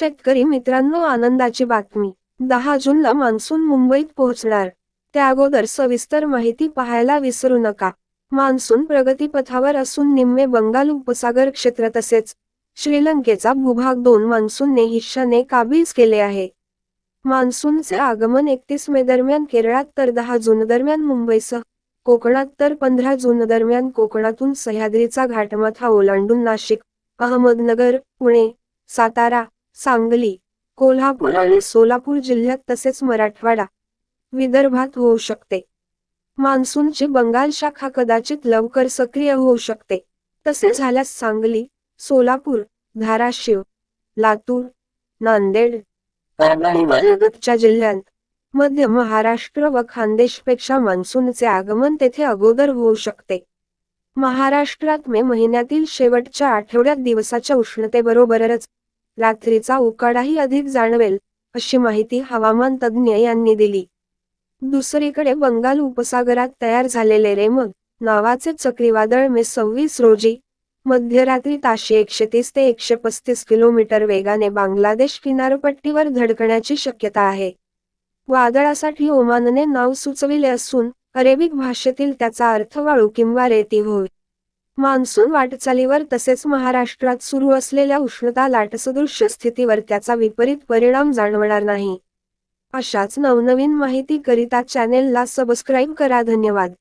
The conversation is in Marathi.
शेतकरी मित्रांनो आनंदाची बातमी. दहा जूनला मान्सून मुंबईत पोहोचणार. त्या अगोदर सविस्तर माहिती पाहायला विसरू नका. मान्सून प्रगतीपथावर असून निम्मे बंगाल उपसागर क्षेत्र तसेच श्रीलंकेचा भूभाग दोन मान्सूनने हिश्शाने काबीज केले आहे. मान्सूनचे आगमन एकतीस मे दरम्यान केरळात तर दहा जून दरम्यान मुंबईसह कोकणात तर पंधरा जून दरम्यान कोकणातून सह्याद्रीचा घाटमाथा ओलांडून नाशिक अहमदनगर पुणे सातारा सांगली कोल्हापूर आणि सोलापूर जिल्ह्यात तसेच मराठवाडा विदर्भात होऊ शकते. मान्सूनची बंगाल शाखा कदाचित लवकर सक्रिय होऊ शकते. तसे झाल्यास सांगली सोलापूर धाराशिव लातूर नांदेड च्या जिल्ह्यात मध्य महाराष्ट्र व खानदेशपेक्षा मान्सूनचे आगमन तेथे अगोदर होऊ शकते. महाराष्ट्रात मे महिन्यातील शेवटच्या आठवड्यात दिवसाच्या उष्णतेबरोबरच रात्रीचा उकाडाही अधिक जाणवेल अशी माहिती हवामान तज्ज्ञ यांनी दिली. दुसरीकडे बंगाल उपसागरात तयार झालेले रेमग नावाचे चक्रीवादळ मे सव्वीस रोजी मध्यरात्री ताशी एकशे तीस ते एकशे पस्तीस किलोमीटर वेगाने बांगलादेश किनारपट्टीवर धडकण्याची शक्यता आहे. वादळासाठी ओमानने नाव सुचविले असून अरेबिक भाषेतील त्याचा अर्थ वाळू किंवा रेती होय. मान्सून वाटचालीवर तसेच महाराष्ट्रात सुरू असलेल्या उष्णता लाटसदृश्य स्थितीवर त्याचा विपरीत परिणाम जाणवणार नाही. अशाच नवनवीन माहिती करिता चॅनेलला सबस्क्राईब करा. धन्यवाद.